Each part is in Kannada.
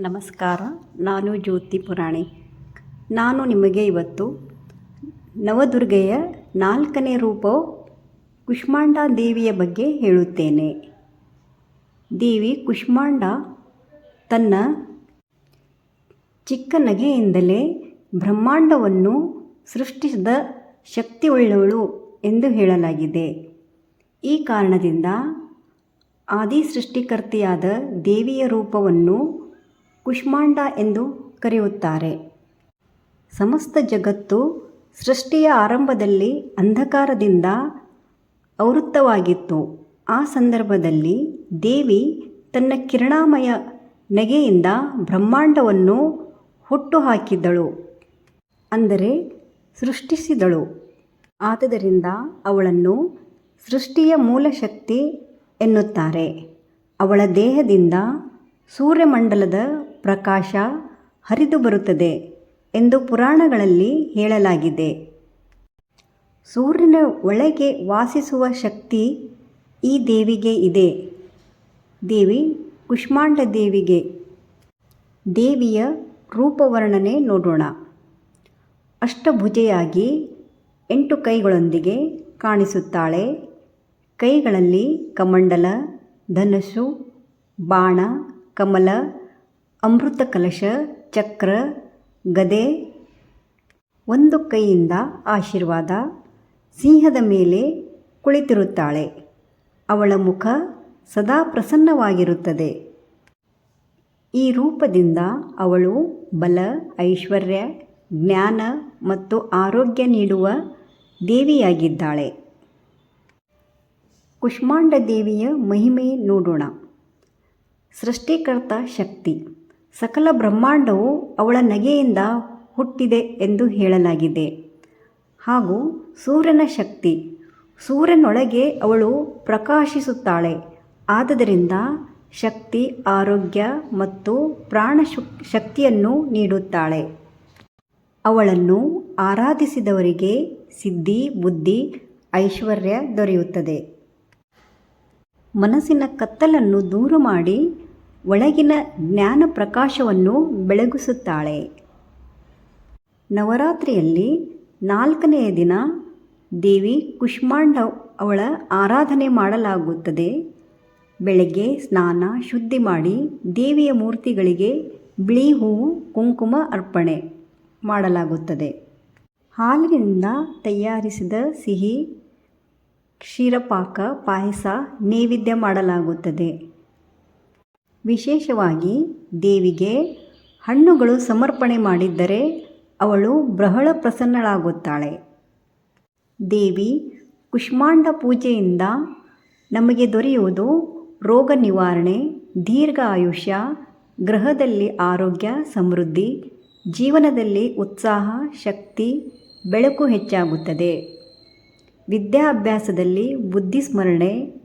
ನಮಸ್ಕಾರ, ನಾನು ಜ್ಯೋತಿ ಪುರಾಣಿ. ನಾನು ನಿಮಗೆ ಇವತ್ತು ನವದುರ್ಗೆಯ ನಾಲ್ಕನೇ ರೂಪ ಕುಷ್ಮಾಂಡ ದೇವಿಯ ಬಗ್ಗೆ ಹೇಳುತ್ತೇನೆ. ದೇವಿ ಕುಷ್ಮಾಂಡ ತನ್ನ ಚಿಕ್ಕ ನಗೆಯಿಂದಲೇ ಬ್ರಹ್ಮಾಂಡವನ್ನು ಸೃಷ್ಟಿಸಿದ ಶಕ್ತಿಯುಳ್ಳವಳು ಎಂದು ಹೇಳಲಾಗಿದೆ. ಈ ಕಾರಣದಿಂದ ಆದಿ ಸೃಷ್ಟಿಕರ್ತಿಯಾದ ದೇವಿಯ ರೂಪವನ್ನು ಕುಷ್ಮಾಂಡ ಎಂದು ಕರೆಯುತ್ತಾರೆ. ಸಮಸ್ತ ಜಗತ್ತು ಸೃಷ್ಟಿಯ ಆರಂಭದಲ್ಲಿ ಅಂಧಕಾರದಿಂದ ಆವೃತ್ತವಾಗಿತ್ತು ಆ ಸಂದರ್ಭದಲ್ಲಿ ದೇವಿ ತನ್ನ ಕಿರಣಾಮಯ ನಗೆಯಿಂದ ಬ್ರಹ್ಮಾಂಡವನ್ನು ಹುಟ್ಟುಹಾಕಿದ್ದಳು ಅಂದರೆ ಸೃಷ್ಟಿಸಿದಳು. ಆದ್ದರಿಂದ ಅವಳನ್ನು ಸೃಷ್ಟಿಯ ಮೂಲ ಶಕ್ತಿ ಎನ್ನುತ್ತಾರೆ. ಅವಳ ದೇಹದಿಂದ ಸೂರ್ಯಮಂಡಲದ ಪ್ರಕಾಶ ಹರಿದು ಬರುತ್ತದೆ ಎಂದು ಪುರಾಣಗಳಲ್ಲಿ ಹೇಳಲಾಗಿದೆ. ಸೂರ್ಯನ ಒಳಗೆ ವಾಸಿಸುವ ಶಕ್ತಿ ಈ ದೇವಿಗೆ ಇದೆ. ದೇವಿ ಕುಷ್ಮಾಂಡ ದೇವಿಗೆ. ದೇವಿಯ ರೂಪವರ್ಣನೆ ನೋಡೋಣ. ಅಷ್ಟಭುಜೆಯಾಗಿ ಎಂಟು ಕೈಗಳೊಂದಿಗೆ ಕಾಣಿಸುತ್ತಾಳೆ. ಕೈಗಳಲ್ಲಿ ಕಮಂಡಲ ಧನಸ್ಸು ಬಾಣ, ಕಮಲ ಅಮೃತ ಕಲಶ, ಚಕ್ರ, ಗದೆ, ಒಂದು ಕೈಯಿಂದ ಆಶೀರ್ವಾದ, ಸಿಂಹದ ಮೇಲೆ ಕುಳಿತಿರುತ್ತಾಳೆ. ಅವಳ ಮುಖ ಸದಾ ಪ್ರಸನ್ನವಾಗಿರುತ್ತದೆ. ಈ ರೂಪದಿಂದ ಅವಳು ಬಲ, ಐಶ್ವರ್ಯ, ಜ್ಞಾನ ಮತ್ತು ಆರೋಗ್ಯ ನೀಡುವ ದೇವಿಯಾಗಿದ್ದಾಳೆ. ಕುಷ್ಮಾಂಡ ದೇವಿಯ ಮಹಿಮೆ ನೋಡೋಣ. ಸೃಷ್ಟಿಕರ್ತ ಶಕ್ತಿ. ಸಕಲ ಬ್ರಹ್ಮಾಂಡವು ಅವಳ ನಗೆಯಿಂದ ಹುಟ್ಟಿದೆ ಎಂದು ಹೇಳಲಾಗಿದೆ. ಹಾಗೂ ಸೂರ್ಯನ ಶಕ್ತಿ, ಸೂರ್ಯನೊಳಗೆ ಅವಳು ಪ್ರಕಾಶಿಸುತ್ತಾಳೆ. ಆದ್ದರಿಂದ ಶಕ್ತಿ, ಆರೋಗ್ಯ ಮತ್ತು ಪ್ರಾಣ ಶಕ್ತಿಯನ್ನು ನೀಡುತ್ತಾಳೆ. ಅವಳನ್ನು ಆರಾಧಿಸಿದವರಿಗೆ ಸಿದ್ಧಿ, ಬುದ್ಧಿ, ಐಶ್ವರ್ಯ ದೊರೆಯುತ್ತದೆ. ಮನಸ್ಸಿನ ಕತ್ತಲನ್ನು ದೂರ ಮಾಡಿ ಒಳಗಿನ ಜ್ಞಾನ ಪ್ರಕಾಶವನ್ನು ಬೆಳಗಿಸುತ್ತಾಳೆ. ನವರಾತ್ರಿಯಲ್ಲಿ ನಾಲ್ಕನೆಯ ದಿನ ದೇವಿ ಕುಷ್ಮಾಂಡ ಅವಳ ಆರಾಧನೆ ಮಾಡಲಾಗುತ್ತದೆ. ಬೆಳಗ್ಗೆ ಸ್ನಾನ, ಶುದ್ಧಿ ಮಾಡಿ ದೇವಿಯ ಮೂರ್ತಿಗಳಿಗೆ ಬಿಳಿ ಹೂವು ಕುಂಕುಮ ಅರ್ಪಣೆ ಮಾಡಲಾಗುತ್ತದೆ. ಹಾಲಿನಿಂದ ತಯಾರಿಸಿದ ಸಿಹಿ, ಕ್ಷೀರಪಾಕ, ಪಾಯಸ ನೈವೇದ್ಯ ಮಾಡಲಾಗುತ್ತದೆ. ವಿಶೇಷವಾಗಿ ದೇವಿಗೆ ಹಣ್ಣುಗಳು ಸಮರ್ಪಣೆ ಮಾಡಿದ್ದರೆ ಅವಳು ಬಹಳ ಪ್ರಸನ್ನಳಾಗುತ್ತಾಳೆ. ದೇವಿ ಕುಷ್ಮಾಂಡ ಪೂಜೆಯಿಂದ ನಮಗೆ ದೊರೆಯುವುದು ರೋಗ ನಿವಾರಣೆ, ದೀರ್ಘ ಆಯುಷ್ಯ, ಗ್ರಹದಲ್ಲಿ ಆರೋಗ್ಯ, ಸಮೃದ್ಧಿ, ಜೀವನದಲ್ಲಿ ಉತ್ಸಾಹ, ಶಕ್ತಿ, ಬೆಳಕು ಹೆಚ್ಚಾಗುತ್ತದೆ. ವಿದ್ಯಾಭ್ಯಾಸದಲ್ಲಿ ಬುದ್ಧಿಸ್ಮರಣೆ,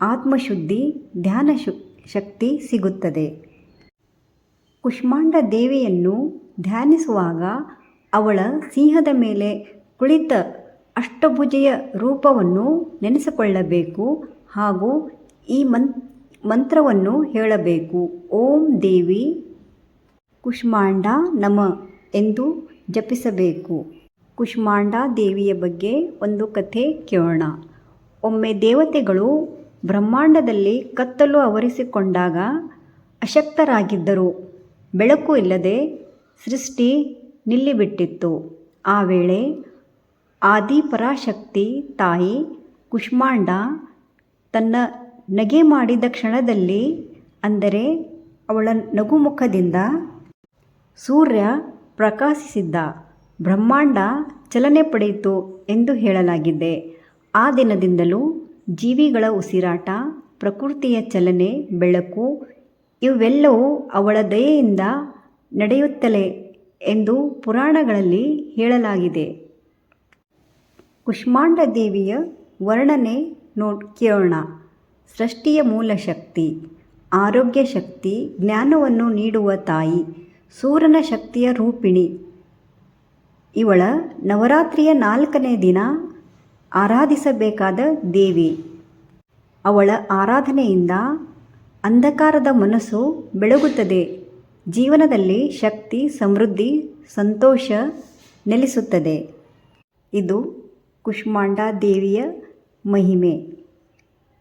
ಆತ್ಮಶುದ್ಧಿ ಧ್ಯಾನ ಶು ಶಕ್ತಿ ಸಿಗುತ್ತದೆ. ಕುಷ್ಮಾಂಡ ದೇವಿಯನ್ನು ಧ್ಯಾನಿಸುವಾಗ ಅವಳ ಸಿಂಹದ ಮೇಲೆ ಕುಳಿತ ಅಷ್ಟಭುಜೆಯ ರೂಪವನ್ನು ನೆನೆಸಿಕೊಳ್ಳಬೇಕು ಹಾಗೂ ಈ ಮಂತ್ ಮಂತ್ರವನ್ನು ಹೇಳಬೇಕು. ಓಂ ದೇವಿ ಕುಷ್ಮಾಂಡ ನಮ ಎಂದು ಜಪಿಸಬೇಕು. ಕುಷ್ಮಾಂಡ ದೇವಿಯ ಬಗ್ಗೆ ಒಂದು ಕಥೆ ಕೇಳೋಣ. ಒಮ್ಮೆ ದೇವತೆಗಳು ಬ್ರಹ್ಮಾಂಡದಲ್ಲಿ ಕತ್ತಲು ಆವರಿಸಿಕೊಂಡಾಗ ಅಶಕ್ತರಾಗಿದ್ದರು ಬೆಳಕು ಇಲ್ಲದೆ ಸೃಷ್ಟಿ ನಿಲ್ಲಿಬಿಟ್ಟಿತ್ತು. ಆ ವೇಳೆ ಆದಿಪರಾಶಕ್ತಿ ತಾಯಿ ಕುಷ್ಮಾಂಡ ತನ್ನ ನಗೆ ಮಾಡಿದ ಕ್ಷಣದಲ್ಲಿ ಅಂದರೆ ಅವಳ ನಗುಮುಖದಿಂದ ಸೂರ್ಯ ಪ್ರಕಾಶಿಸಿದ್ದ ಬ್ರಹ್ಮಾಂಡ ಚಲನೆ ಪಡೆಯಿತು ಎಂದು ಹೇಳಲಾಗಿದೆ. ಆ ದಿನದಿಂದಲೂ ಜೀವಿಗಳ ಉಸಿರಾಟ, ಪ್ರಕೃತಿಯ ಚಲನೆ, ಬೆಳಕು ಇವೆಲ್ಲವೂ ಅವಳ ದಯೆಯಿಂದ ನಡೆಯುತ್ತಲೇ ಎಂದು ಪುರಾಣಗಳಲ್ಲಿ ಹೇಳಲಾಗಿದೆ. ಕುಷ್ಮಾಂಡ ದೇವಿಯ ವರ್ಣನೆ ನೋಡ್ ಸೃಷ್ಟಿಯ ಮೂಲ ಶಕ್ತಿ, ಆರೋಗ್ಯ ಶಕ್ತಿ, ಜ್ಞಾನವನ್ನು ನೀಡುವ ತಾಯಿ ಸೂರ್ಯನ ಶಕ್ತಿಯ ರೂಪಿಣಿ. ಇವಳ ನವರಾತ್ರಿಯ ನಾಲ್ಕನೇ ದಿನ ಆರಾಧಿಸಬೇಕಾದ ದೇವಿ. ಅವಳ ಆರಾಧನೆಯಿಂದ ಅಂಧಕಾರದ ಮನಸ್ಸು ಬೆಳಗುತ್ತದೆ. ಜೀವನದಲ್ಲಿ ಶಕ್ತಿ, ಸಮೃದ್ಧಿ, ಸಂತೋಷ ನೆಲೆಸುತ್ತದೆ. ಇದು ಕುಷ್ಮಾಂಡಾ ದೇವಿಯ ಮಹಿಮೆ.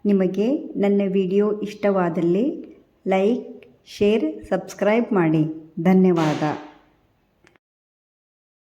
ನಿಮಗೆ ನನ್ನ ವಿಡಿಯೋ ಇಷ್ಟವಾದಲ್ಲಿ ಲೈಕ್, ಶೇರ್, ಸಬ್ಸ್ಕ್ರೈಬ್ ಮಾಡಿ. ಧನ್ಯವಾದ.